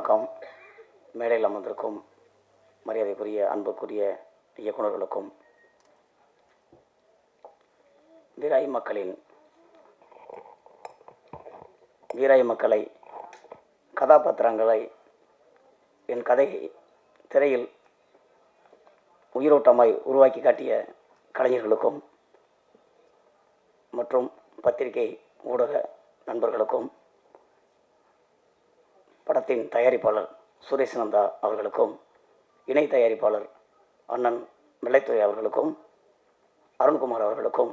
வணக்கம். மேடையில் அமர்ந்திருக்கும் மரியாதைக்குரிய அன்புக்குரிய இயக்குநர்களுக்கும் வீராய் மக்களின் வீராய் மக்களை கதாபாத்திரங்களை என் கதையை திரையில் உயிரோட்டமாய் உருவாக்கி காட்டிய கலைஞர்களுக்கும் மற்றும் பத்திரிகை ஊடக நண்பர்களுக்கும் படத்தின் தயாரிப்பாளர் சுரேஷ் நந்தா அவர்களுக்கும் இணை தயாரிப்பாளர் அண்ணன் வெள்ளைத்துறை அவர்களுக்கும் அருண்குமார் அவர்களுக்கும்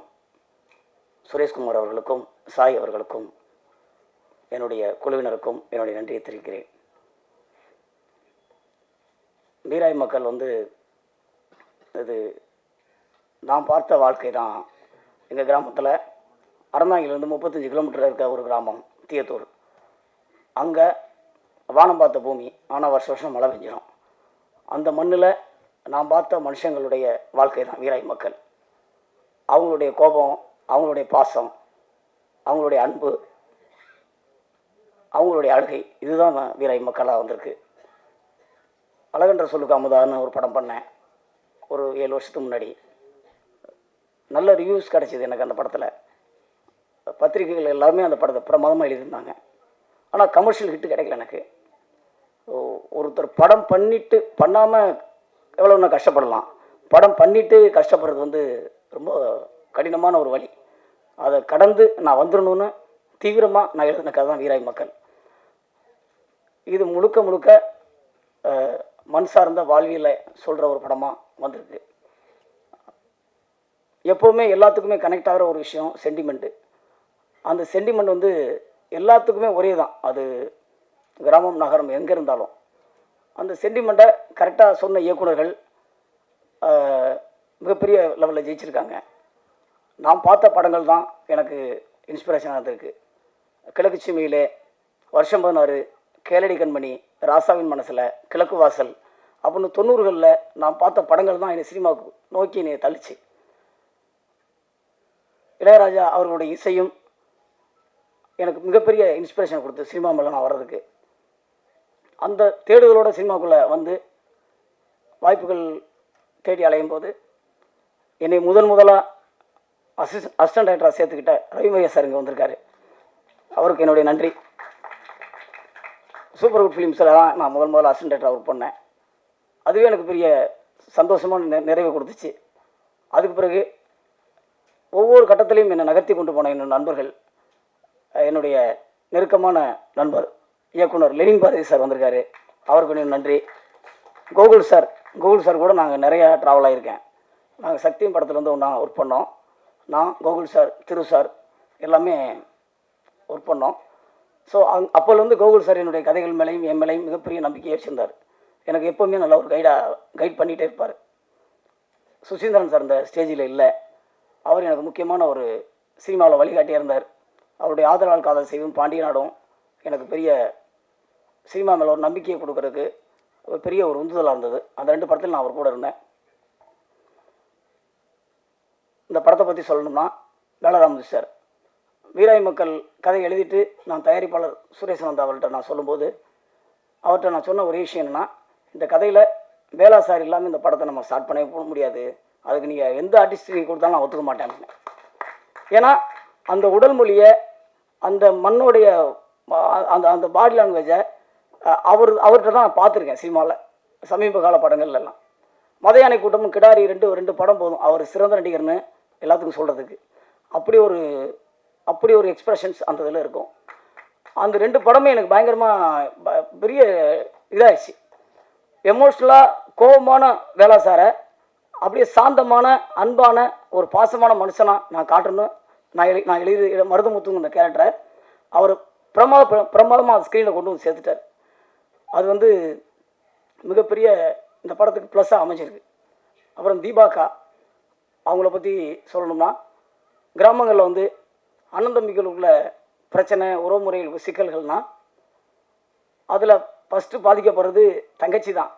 சுரேஷ்குமார் அவர்களுக்கும் சாய் அவர்களுக்கும் என்னுடைய குழுவினருக்கும் என்னுடைய நன்றியை தெரிவிக்கிறேன். பீராய் மக்கள் வந்து இது நான் பார்த்த வாழ்க்கை தான். எங்கள் கிராமத்தில் அறந்தாங்கிலேருந்து முப்பத்தஞ்சு கிலோமீட்டர் இருக்க ஒரு கிராமம் தீயத்தூர். அங்கே வானம் பார்த்த பூமி ஆனால் வருஷ வருஷம் மழை பெஞ்சிடும் அந்த மண்ணில் நான் பார்த்த மனுஷங்களுடைய வாழ்க்கை தான் வீராய் மக்கள். அவங்களுடைய கோபம் அவங்களுடைய பாசம் அவங்களுடைய அன்பு அவங்களுடைய அழுகை இதுதான் நான் வீராய் மக்களாக வந்திருக்கு. அழகன்ற சொல்லுக்கு அமுதான்னு ஒரு படம் பண்ணேன். ஒரு ஏழு வருஷத்துக்கு முன்னாடி. நல்ல ரிவ்யூஸ் கிடச்சிது எனக்கு அந்த படத்தில். பத்திரிகைகள் எல்லாருமே அந்த படத்தை பிரமாதமாக எழுதியிருந்தாங்க. ஆனால் கமர்ஷியல் ஹிட்டு கிடைக்கல எனக்கு. ஒருத்தர் படம் பண்ணிட்டு பண்ணாமல் எவ்வளோ நான் கஷ்டப்படலாம். படம் பண்ணிட்டு கஷ்டப்படுறது வந்து ரொம்ப கடினமான ஒரு வழி. அதை கடந்து நான் வந்துடணும்னு தீவிரமாக நான் எழுதின கதை தான் வீராய் மக்கள். இது முழுக்க முழுக்க மண் சார்ந்த வாழ்வியலை சொல்கிற ஒரு படமாக வந்திருக்கு. எப்போவுமே எல்லாத்துக்குமே கனெக்ட் ஆகிற ஒரு விஷயம் சென்டிமெண்ட்டு அந்த சென்டிமெண்ட் வந்து எல்லாத்துக்குமே ஒரே தான். அது கிராமம் நகரம் எங்கே இருந்தாலும் அந்த சென்டிமெண்ட்டை கரெக்டாக சொன்ன இயக்குனர்கள் மிகப்பெரிய லெவலில் ஜெயிச்சிருக்காங்க. நான் பார்த்த படங்கள் தான் எனக்கு இன்ஸ்பிரேஷனாக இருந்திருக்கு. கிழக்கு சீமையிலே வருஷம் பதினாறு கேளடி கண்மணி ராசாவின் மனசில் கிழக்கு வாசல் அப்படின்னு தொண்ணூறுகளில் நான் பார்த்த படங்கள் தான் என்னை சினிமாவுக்கு நோக்கி என்னை தள்ளிச்சு. இளையராஜா அவர்களுடைய இசையும் எனக்கு மிகப்பெரிய இன்ஸ்பிரேஷன் கொடுத்து சினிமா மேலே நான் வர்றதுக்கு. அந்த தேடுதலோட சினிமாக்குள்ளே வந்து வாய்ப்புகள் தேடி அலையும் போது என்னை முதன் முதலாக அசிஸ்ட் அசிஸ்டன்ட் டைரக்டராக சேர்த்துக்கிட்ட ரவிமையா சார் இங்கே வந்திருக்காரு. அவருக்கு என்னுடைய நன்றி. சூப்பர் குட் ஃபிலிம்ஸில் தான் நான் முதல் முதல்ல அசிஸ்டன்ட் டைரக்டராக ஒர்க் பண்ணேன். அதுவே எனக்கு பெரிய சந்தோஷமான நெ- நிறைவை கொடுத்துச்சு. அதுக்கு பிறகு ஒவ்வொரு கட்டத்திலையும் என்னை நகர்த்தி கொண்டு போன என்னோட நண்பர்கள் என்னுடைய நெருக்கமான நண்பர் இயக்குனர் லெனின் பாரதி சார் வந்திருக்காரு. அவருக்கு என்னுடைய நன்றி. கோகுல் சார் கோகுல் சார் கூட நாங்கள் நிறையா ட்ராவல் ஆகியிருக்கேன் நாங்கள் சக்தியும் படத்துலேருந்து ஒன்றா ஒர்க் பண்ணோம். நான் கோகுல் சார் திரு சார் எல்லாமே ஒர்க் பண்ணோம். ஸோ அங் அப்போலேருந்து கோகுல் சார் என்னுடைய கதைகள் மேலேயும் என் மேலேயும் மிகப்பெரிய நம்பிக்கையை வச்சுருந்தார். எனக்கு எப்போவுமே நல்ல ஒரு கைடாக கைட் பண்ணிகிட்டே இருப்பார். சுசீந்திரன் சார் இந்த ஸ்டேஜில் இல்லை. அவர் எனக்கு முக்கியமான ஒரு சினிமாவில் வழிகாட்டியாக இருந்தார். அவருடைய ஆதரவால் காதல் செய்வும் பாண்டியநாடும் எனக்கு பெரிய சினிமா மேலே ஒரு நம்பிக்கையை கொடுக்கறதுக்கு ஒரு பெரிய ஒரு உந்துதலாக இருந்தது. அந்த ரெண்டு படத்தில் நான் அவர் கூட இருந்தேன். இந்த படத்தை பற்றி சொல்லணும்னா வேலராமது சார். வீராய் மக்கள் கதை எழுதிட்டு நான் தயாரிப்பாளர் சுரேஷானந்த் அவர்கிட்ட நான் சொல்லும்போது அவர்கிட்ட நான் சொன்ன ஒரே விஷயம் என்னென்னா இந்த கதையில் வேலா சார் இல்லாமல் இந்த படத்தை நம்ம ஸ்டார்ட் பண்ணவே போக முடியாது. அதுக்கு நீங்கள் எந்த ஆர்டிஸ்ட் நீங்கள் கொடுத்தாலும் நான் ஒத்துக்க மாட்டேன். ஏன்னா அந்த உடல் மொழியை அந்த மண்ணுடைய அந்த அந்த பாடி லாங்குவேஜை அவர் அவர்கிட்ட தான் நான் பார்த்துருக்கேன் சினிமாவில் சமீப கால படங்கள்லாம் மதையானை கூட்டமும் கிடாரி ரெண்டு ரெண்டு படம் போதும். அவர் சிறந்த நடிகர்னு எல்லாத்துக்கும் சொல்கிறதுக்கு அப்படி ஒரு அப்படி ஒரு எக்ஸ்பிரஷன்ஸ் அந்த இதில் இருக்கும். அந்த ரெண்டு படமே எனக்கு பயங்கரமாக பெரிய இதாகிடுச்சு எமோஷ்னலாக கோபமான வேலை சாரை அப்படியே சாந்தமான அன்பான ஒரு பாசமான மனுஷனாக நான் காட்டணும். நான் எழு நான் எழுதி மருதமுத்துங்க இந்த கேரக்டரை அவர் பிரமாத பிரமாதமாக ஸ்க்ரீனில் கொண்டு வந்து சேர்த்துட்டார். அது வந்து மிகப்பெரிய இந்த படத்துக்கு ப்ளஸ்ஸாக அமைஞ்சிருக்கு. அப்புறம் தீபாக்கா அவங்கள பற்றி சொல்லணும்னா கிராமங்களில் வந்து அண்ணன் தம்பிகளுக்குள்ள பிரச்சனை உறவுமுறைகளுக்கு சிக்கல்கள்னால் அதில் ஃபஸ்ட்டு பாதிக்கப்படுறது தங்கச்சி தான்.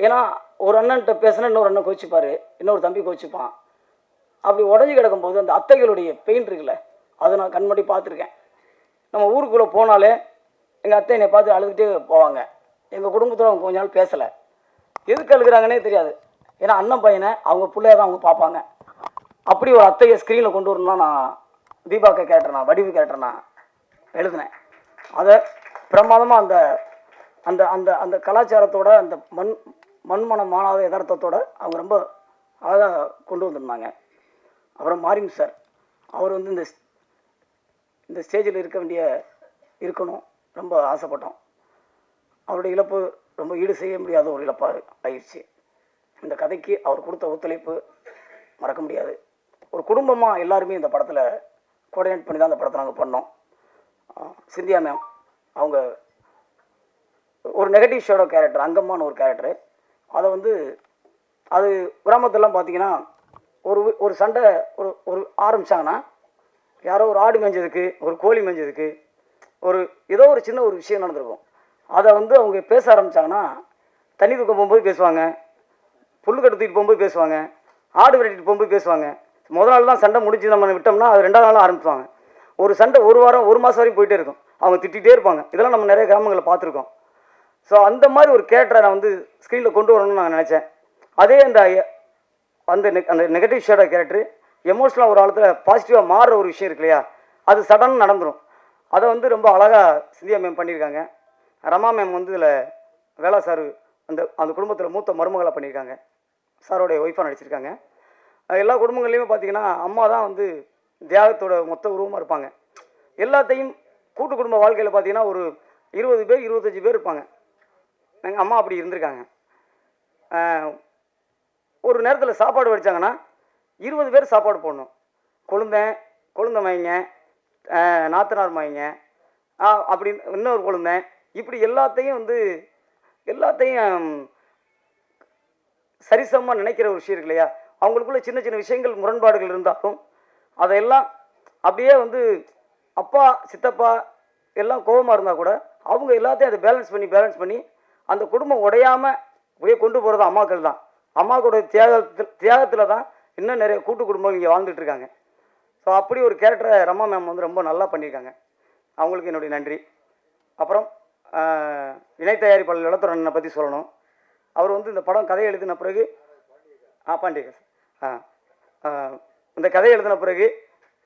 ஏன்னா ஒரு அண்ணன்ட்ட பேசினா இன்னொரு அண்ணன் கோச்சிப்பார் இன்னொரு தம்பி கோச்சிப்பான் அப்படி உடஞ்சி கிடக்கும்போது அந்த அத்தைகளுடைய பெயின் இருக்குல்ல அதை நான் கண்மடி பார்த்துருக்கேன். நம்ம ஊருக்குள்ளே போனாலே எங்கள் அத்தை என்னை பார்த்து அழுதுகிட்டே போவாங்க. எங்கள் குடும்பத்தில் அவங்க கொஞ்ச நாள் பேசலை. எதுக்கு அழுகுறாங்கன்னே தெரியாது. ஏன்னா அண்ணன் பையனை அவங்க பிள்ளைய தான் அவங்க பார்ப்பாங்க. அப்படி ஒரு அத்தையை ஸ்க்ரீனில் கொண்டு வரணும்னா நான் தீபாக்க கேரக்டர் வடிவு கேரக்டர் நான் எழுதினேன். அதை பிரமாதமாக அந்த அந்த அந்த அந்த கலாச்சாரத்தோட அந்த மண் மண்மனம் மாணாத யதார்த்தத்தோட அவங்க ரொம்ப அழகாக கொண்டு வந்திருந்தாங்க. அப்புறம் மாரிம் சார் அவர் வந்து இந்த இந்த ஸ்டேஜில் இருக்க வேண்டிய இருக்கணும். ரொம்ப ஆசைப்பட்டோம். அவருடைய இழப்பு ரொம்ப ஈடு செய்ய முடியாத ஒரு இழப்பாக ஆயிடுச்சு. இந்த கதைக்கு அவர் கொடுத்த ஒத்துழைப்பு மறக்க முடியாது. ஒரு குடும்பமாக எல்லாருமே இந்த படத்தில் கோஆர்டினேட் பண்ணி தான் அந்த படத்தை நாங்கள் பண்ணோம். சிந்தியா மேம் அவங்க ஒரு நெகட்டிவ் ஷேடோ கேரக்டர் அங்கம்மான்னு ஒரு கேரக்டரு அதை வந்து அது கிராமத்துலலாம் பார்த்தீங்கன்னா ஒரு ஒரு சண்டை ஒரு ஒரு ஆரம்பிச்சாங்கன்னா யாரோ ஒரு ஆடு மேய்ஞ்சதுக்கு ஒரு கோழி மேய்ஞ்சதுக்கு ஒரு ஏதோ ஒரு சின்ன ஒரு விஷயம் நடந்திருக்கும். அதை வந்து அவங்க பேச ஆரம்பிச்சாங்கன்னா தண்ணி தூக்கம் போகும்போது பேசுவாங்க புல் கட்டு தூக்கிட்டு போகும்போது பேசுவாங்க ஆடு விரட்டிட்டு போகும்போது பேசுவாங்க. முதல் நாள் தான் சண்டை முடிஞ்சு நம்ம விட்டோம்னா அது ரெண்டாவது நாள் ஆரம்பிப்பாங்க. ஒரு சண்டை ஒரு வாரம் ஒரு மாதம் வரைக்கும் போயிட்டே இருக்கும். அவங்க திட்டிகிட்டே இருப்பாங்க. இதெல்லாம் நம்ம நிறைய கிராமங்களில் பார்த்துருக்கோம். ஸோ அந்த மாதிரி ஒரு கேரக்டரை நான் வந்து ஸ்க்ரீனில் கொண்டு வரணும்னு நான் நினச்சேன். அதே அந்த அந்த அந்த நெகட்டிவ் ஷேடோ கேரக்டர் எமோஷனலாக ஒரு ஆழத்தில் பாசிட்டிவாக மாறுற ஒரு விஷயம் இருக்கு இல்லையா? அது சடன் நடந்துடும் அதை வந்து ரொம்ப அழகாக சிந்தியா மேம் பண்ணியிருக்காங்க. ரமா மேம் வந்து இதில் வேளா சார் அந்த அந்த குடும்பத்தில் மூத்த மருமகளை பண்ணியிருக்காங்க. சாரோடைய ஒய்ஃபாக நடிச்சிருக்காங்க. எல்லா குடும்பங்கள்லையுமே பார்த்தீங்கன்னா அம்மா தான் வந்து தியாகத்தோட மொத்த உருவமாக இருப்பாங்க. எல்லாத்தையும் கூட்டு குடும்ப வாழ்க்கையில் பார்த்தீங்கன்னா ஒரு இருபது பேர் இருபத்தஞ்சி பேர் இருப்பாங்க. எங்கள் அம்மா அப்படி இருந்திருக்காங்க. ஒரு நேரத்தில் சாப்பாடு வடிச்சாங்கன்னா இருபது பேர் சாப்பாடு போடணும். கொழுந்தன் கொழுந்த மைங்க நாத்தனார் மைங்க அப்படி இன்னொரு கொழுந்தன். இப்படி எல்லாத்தையும் வந்து எல்லாத்தையும் சரிசமமாக நினைக்கிற ஒரு விஷயம் இருக்கு இல்லையா அவங்களுக்குள்ள சின்ன சின்ன விஷயங்கள் முரண்பாடுகள் இருந்தாலும் அதையெல்லாம் அப்படியே வந்து அப்பா சித்தப்பா எல்லாம் கோபமாக இருந்தால் கூட அவங்க எல்லாத்தையும் அதை பேலன்ஸ் பண்ணி பேலன்ஸ் பண்ணி அந்த குடும்பம் உடையாமல் அப்படியே கொண்டு போகிறது அம்மாக்கள் தான். அம்மாக்களுடைய தியாகத்தில் தியாகத்தில் தான் இன்னும் நிறைய கூட்டு குடும்பம் இங்கே வாழ்ந்துட்டு இருக்காங்க. ஸோ அப்படி ஒரு கேரக்டரை ரமா மேம் வந்து ரொம்ப நல்லா பண்ணியிருக்காங்க. அவங்களுக்கு என்னுடைய நன்றி. அப்புறம் இணை தயாரிப்பாளர் இளத்துறனை பற்றி சொல்லணும். அவர் வந்து இந்த படம் கதை எழுதின பிறகு ஆ பாண்டியகர் ஆ இந்த கதை எழுதின பிறகு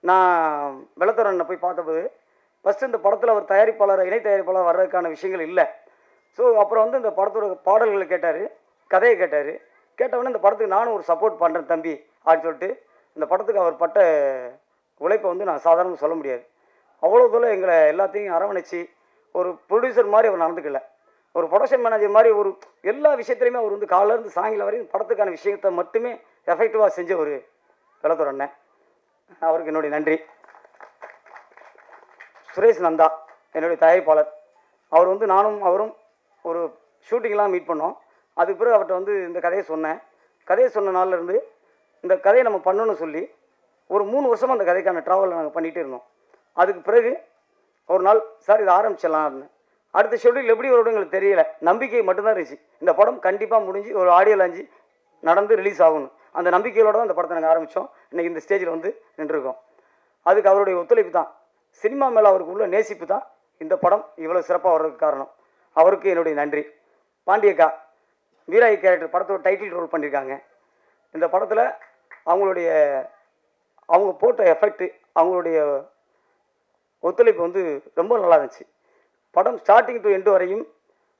நான் வெள்ளத்துறனை போய் பார்த்தபோது ஃபஸ்ட்டு இந்த படத்தில் அவர் தயாரிப்பாளர் இணை தயாரிப்பாளர் வர்றதுக்கான விஷயங்கள் இல்லை. ஸோ அப்புறம் வந்து இந்த படத்தோட பாடல்களை கேட்டார் கதையை கேட்டார். கேட்டவொடனே இந்த படத்துக்கு நானும் ஒரு சப்போர்ட் பண்ணுறேன் தம்பி. அப்படின்னு சொல்லிட்டு இந்த படத்துக்கு அவர் பட்ட உழைப்பை வந்து நான் சாதாரணமாக சொல்ல முடியாது. அவ்வளோ தூரம் எங்களை எல்லாத்தையும் அரவணைச்சு ஒரு ப்ரொடியூசர் மாதிரி அவர் நடந்துக்கல. ஒரு ப்ரொடக்ஷன் மேனேஜர் மாதிரி ஒரு எல்லா விஷயத்துலையுமே அவர் வந்து காலிலேருந்து இருந்து சாயங்காலம் வரையும் படத்துக்கான விஷயத்தை மட்டுமே எஃபெக்டிவாக செஞ்ச ஒரு வெள்ளத்தூர் அண்ணன். அவருக்கு என்னுடைய நன்றி. சுரேஷ் நந்தா என்னுடைய தயாரிப்பாளர். அவர் வந்து நானும் அவரும் ஒரு ஷூட்டிங்லாம் மீட் பண்ணோம். அதுக்கு பிறகு அவர்கிட்ட வந்து இந்த கதையை சொன்னேன். கதையை சொன்ன நாள்லேருந்து இந்த கதையை நம்ம பண்ணணும்னு சொல்லி ஒரு மூணு வருஷமாக அந்த கதைக்கான ட்ராவலை நாங்கள் பண்ணிகிட்டே இருந்தோம். அதுக்கு பிறகு ஒரு நாள் சார் இதை ஆரம்பிச்சிடலாம் அப்படின்னு. அடுத்த ஷெட்யூல் எப்படி வரும் எங்களுக்கு தெரியல. நம்பிக்கை மட்டும்தான் இருந்துச்சு. இந்த படம் கண்டிப்பாக முடிஞ்சு ஒரு ஆடியோ லான்ச்சு நடந்து ரிலீஸ் ஆகணும். அந்த நம்பிக்கையோட தான் அந்த படத்தை நாங்கள் ஆரம்பித்தோம் இன்னைக்கு இந்த ஸ்டேஜில் வந்து நின்றுருக்கோம். அதுக்கு அவருடைய ஒத்துழைப்பு தான். சினிமா மேலே அவருக்கு உள்ள நேசிப்பு தான் இந்த படம் இவ்வளோ சிறப்பாக வர்றதுக்கு காரணம். அவருக்கு என்னுடைய நன்றி. பாண்டியக்கா வீராய் கேரக்டர் படத்தோட டைட்டில் ரோல் பண்ணியிருக்காங்க இந்த படத்தில் அவங்களுடைய அவங்க போட்ட எஃபெக்ட்டு அவங்களுடைய ஒத்துழைப்பு வந்து ரொம்ப நல்லா இருந்துச்சு. படம் ஸ்டார்டிங் டு எண்டு வரையும்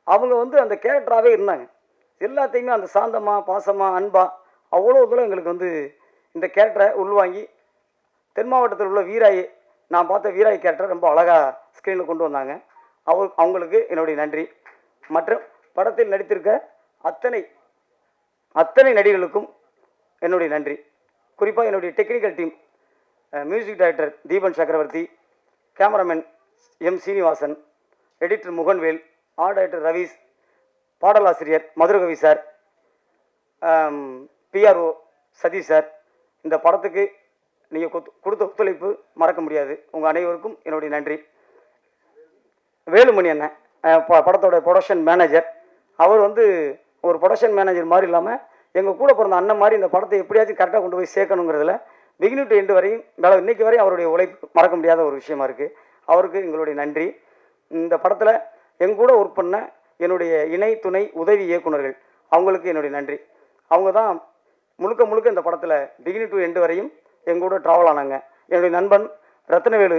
அவங்க வந்து அந்த கேரக்டராகவே இருந்தாங்க. எல்லாத்தையுமே அந்த சாந்தமாக பாசமாக அன்பா அவ்வளோ தூரம் எங்களுக்கு வந்து இந்த கேரக்டரை உள்வாங்கி தென் மாவட்டத்தில் உள்ள வீராய் நான் பார்த்த வீராய் கேரக்டர் ரொம்ப அழகாக ஸ்க்ரீனில் கொண்டு வந்தாங்க. அவர் அவங்களுக்கு என்னுடைய நன்றி. மற்றும் படத்தில் நடித்திருக்க அத்தனை அத்தனை நடிகர்களுக்கும் என்னுடைய நன்றி. குறிப்பாக என்னுடைய technical team music director Deepan Chakravarthy cameraman M Srinivasan editor Muganvel art director Raveesh பாடலாசிரியர் Madhurakavi sir PRO Sathish sir இந்த படத்துக்கு நீங்கள் கொடுத்த ஒத்துழைப்பு மறக்க முடியாது. உங்கள் அனைவருக்கும் என்னுடைய நன்றி. வேலுமணி அண்ணன் படத்தோட ப்ரொடக்ஷன் மேனேஜர் அவர் வந்து ஒரு ப்ரொடக்ஷன் மேனேஜர் மாதிரி இல்லாமல் எங்கள் கூட பிறந்த அண்ணன் மாதிரி இந்த படத்தை எப்படியாச்சும் கரெக்டாக கொண்டு போய் சேர்க்கணுங்கிறதுல பிகினி டு எண்டு வரையும் மேலே இன்றைக்கி வரையும் அவருடைய உழைப்பு மறக்க முடியாத ஒரு விஷயமா இருக்குது அவருக்கு எங்களுடைய நன்றி. இந்த படத்தில் எங்கூட ஒர்க் பண்ண என்னுடைய இணை துணை உதவி இயக்குனர்கள் அவங்களுக்கு என்னுடைய நன்றி. அவங்க தான் முழுக்க முழுக்க இந்த படத்தில் பிகினி டு எண்டு வரையும் எங்கூட ட்ராவல் ஆனாங்க. என்னுடைய நண்பன் ரத்னவேலு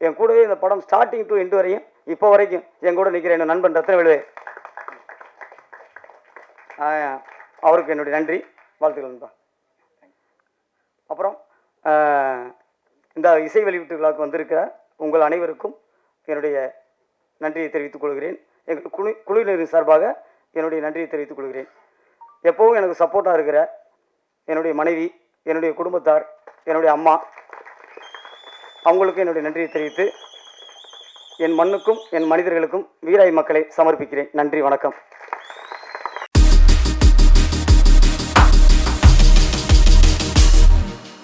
என் கூடவே இந்த படம் ஸ்டார்டிங் டு எண்டு வரையும் இப்போ வரைக்கும் என் கூட நிற்கிற என் நண்பன் ரத்னவேலு அவருக்கு என்னுடைய நன்றி. வாழ்த்துக்கள் நண்பா. அப்புறம் இந்த இசை வெளியீட்டு விழாவுக்கு வந்திருக்கிற உங்கள் அனைவருக்கும் என்னுடைய நன்றியை தெரிவித்துக் கொள்கிறேன். எங்கள் குழு குழுவினரின் சார்பாக என்னுடைய நன்றியை தெரிவித்துக் கொள்கிறேன். எப்போவும் எனக்கு சப்போர்ட்டாக இருக்கிற என்னுடைய மனைவி என்னுடைய குடும்பத்தார் என்னுடைய அம்மா அவங்களுக்கு என்னுடைய நன்றியை தெரிவித்து என் மண்ணுக்கும் என் மனிதர்களுக்கும் வீராய் மக்களை சமர்ப்பிக்கிறேன். நன்றி வணக்கம்.